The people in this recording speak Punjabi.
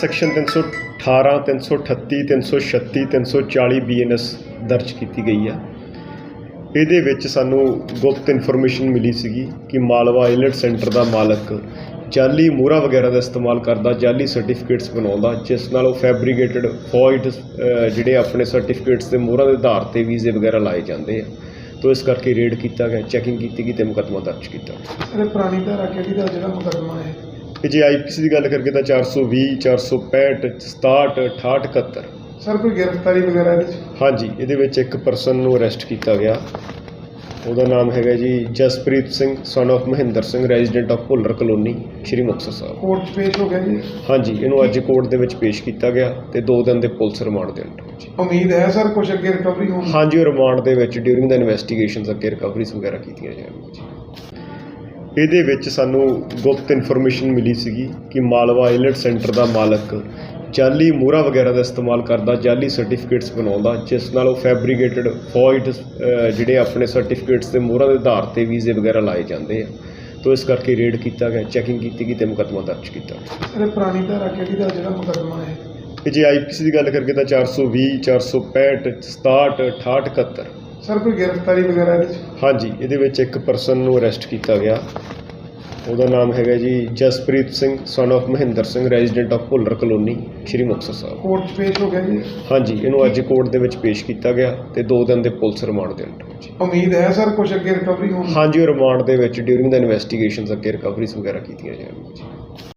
ਸੈਕਸ਼ਨ 318 338 336 340 ਬੀਐਨਐਸ ਦਰਜ ਕੀਤੀ ਗਈ ਆ। ਇਹਦੇ ਵਿੱਚ ਸਾਨੂੰ ਗੁਪਤ ਇਨਫੋਰਮੇਸ਼ਨ ਮਿਲੀ ਸੀਗੀ ਕਿ ਮਾਲਵਾ ਆਈਲੈਟ ਸੈਂਟਰ ਦਾ ਮਾਲਕ ਜਾਲੀ ਮੋਹਰਾਂ ਵਗੈਰਾ ਦਾ ਇਸਤੇਮਾਲ ਕਰਦਾ, ਜਾਲੀ ਸਰਟੀਫਿਕੇਟਸ ਬਣਾਉਂਦਾ, ਜਿਸ ਨਾਲ ਉਹ ਫੈਬਰੀਕੇਟਡ ਫੋਇਡ ਜਿਹੜੇ ਆਪਣੇ ਸਰਟੀਫਿਕੇਟਸ ਦੇ ਮੋਹਰਾਂ ਦੇ ਆਧਾਰ ਤੇ ਵੀਜ਼ੇ ਵਗੈਰਾ ਲਾਏ ਜਾਂਦੇ ਆ। ਤੋ ਇਸ ਕਰਕੇ ਰੇਡ ਕੀਤਾ ਗਿਆ, ਚੈਕਿੰਗ ਕੀਤੀ ਗਈ ਤੇ ਮੁਕੱਦਮਾ ਦਰਜ ਕੀਤਾ ਸਰ ਇਹ ਪੁਰਾਣੀ ਧਾਰਾ ਕਿਹੜੀ ਦਾ ਜਿਹੜਾ ਮੁਕੱਦਮਾ ਹੈ ਕਿ ਜੇ ਆਈਪੀਸੀ ਦੀ ਗੱਲ ਕਰਕੇ ਤਾਂ 420 465 67 68 71 ਸਰ ਕੋਈ ਗ੍ਰਿਫਤਾਰੀ ਵਗੈਰਾ ਇਹਦੇ ਹਾਂਜੀ ਇਹਦੇ ਵਿੱਚ ਇੱਕ ਪਰਸਨ ਨੂੰ ਅਰੈਸਟ ਕੀਤਾ ਗਿਆ। ਉਹਦਾ ਨਾਮ ਹੈਗਾ ਜੀ Jaspreet Singh son of Mahinder Singh resident of Bhullar colony Shri Muktsar Sahib. Court 'ਚ ਪੇਸ਼ ਹੋ ਗਿਆ ਜੀ? ਹਾਂਜੀ ਇਹਨੂੰ ਅੱਜ ਕੋਰਟ ਦੇ ਵਿੱਚ ਪੇਸ਼ ਕੀਤਾ ਗਿਆ ਤੇ 2 ਦਿਨ ਦੇ ਪੁਲਿਸ ਰਿਮਾਂਡ ਦੇ ਅੰਡਰ ਜੀ ਉਮੀਦ ਹੈ ਸਰ ਕੁਝ ਅੱਗੇ ਰਿਕਵਰੀ ਹੋਣ? ਹਾਂਜੀ ਉਹ ਰਿਮਾਂਡ ਦੇ ਵਿੱਚ ਡਿਊਰਿੰਗ ਦਾ ਇਨਵੈਸਟੀਗੇਸ਼ਨਸ ਅੱਗੇ ਰਿਕਵਰੀਜ਼ ਵਗੈਰਾ ਕੀਤੀਆਂ ਜਾਣਗੀਆਂ ਜੀ। ਇਹਦੇ ਵਿੱਚ ਸਾਨੂੰ ਗੁਪਤ ਇਨਫੋਰਮੇਸ਼ਨ ਮਿਲੀ ਸੀਗੀ ਕਿ ਮਾਲਵਾ ਆਈਲੈਟ ਸੈਂਟਰ ਦਾ ਮਾਲਕ ਜਾਲੀ ਮੋਹਰਾਂ ਵਗੈਰਾ ਦਾ ਇਸਤੇਮਾਲ ਕਰਦਾ ਜਾਲੀ ਸਰਟੀਫਿਕੇਟਸ ਬਣਾਉਂਦਾ ਜਿਸ ਨਾਲ ਉਹ ਫੈਬਰੀਕੇਟਡ ਫੋਇਡ ਜਿਹੜੇ ਆਪਣੇ ਸਰਟੀਫਿਕੇਟਸ ਦੇ ਮੋਹਰਾਂ ਦੇ ਆਧਾਰ ਤੇ ਵੀਜ਼ੇ ਵਗੈਰਾ ਲਾਏ ਜਾਂਦੇ ਆ। ਤੋ ਇਸ ਕਰਕੇ ਰੇਡ ਕੀਤਾ ਗਿਆ ਚੈਕਿੰਗ ਕੀਤੀ ਗਈ ਤੇ ਮੁਕੱਦਮਾ ਦਰਜ ਕੀਤਾ। ਸਰ ਇਹ ਪੁਰਾਣੀ ਧਾਰਾ ਕਿਹੜੀ ਦਾ ਜਿਹੜਾ ਮੁਕੱਦਮਾ ਹੈ ਜੇ ਆਈਪੀਸੀ ਦੀ ਗੱਲ ਕਰਕੇ ਤਾਂ 420 465 67 68 71 ਸਰ ਕੋਈ ਗ੍ਰਿਫਤਾਰੀ ਵਗੈਰਾ ਇਹਦੇ ਚ? ਹਾਂਜੀ ਇਹਦੇ ਵਿੱਚ ਇੱਕ ਪਰਸਨ ਨੂੰ ਅਰੈਸਟ ਕੀਤਾ ਗਿਆ। ਉਹਦਾ ਨਾਮ ਹੈਗਾ ਜੀ Jaspreet Singh son of Mahinder Singh resident of Bhullar colony Shri Muktsar Sahib. Court 'ਚ ਪੇਸ਼ ਹੋ ਗਿਆ ਜੀ? ਹਾਂਜੀ ਇਹਨੂੰ ਅੱਜ ਕੋਰਟ ਦੇ ਵਿੱਚ ਪੇਸ਼ ਕੀਤਾ ਗਿਆ ਤੇ 2 ਦਿਨ ਦੇ ਪੁਲਿਸ ਰਿਮਾਂਡ ਦੇ ਅੰਡਰ ਜੀ ਉਮੀਦ ਹੈ ਸਰ ਕੁਝ ਅੱਗੇ ਰਿਕਵਰੀ ਹੋਣ ਦੀ? ਹਾਂਜੀ ਉਹ ਰਿਮਾਂਡ ਦੇ ਵਿੱਚ ਡਿਊਰਿੰਗ ਦਾ ਇਨਵੈਸਟੀਗੇਸ਼ਨਸ ਅੱਗੇ ਰਿਕਵਰੀਜ਼ ਵਗੈਰਾ ਕੀਤੀਆਂ ਜਾਣਗੀਆਂ ਜੀ।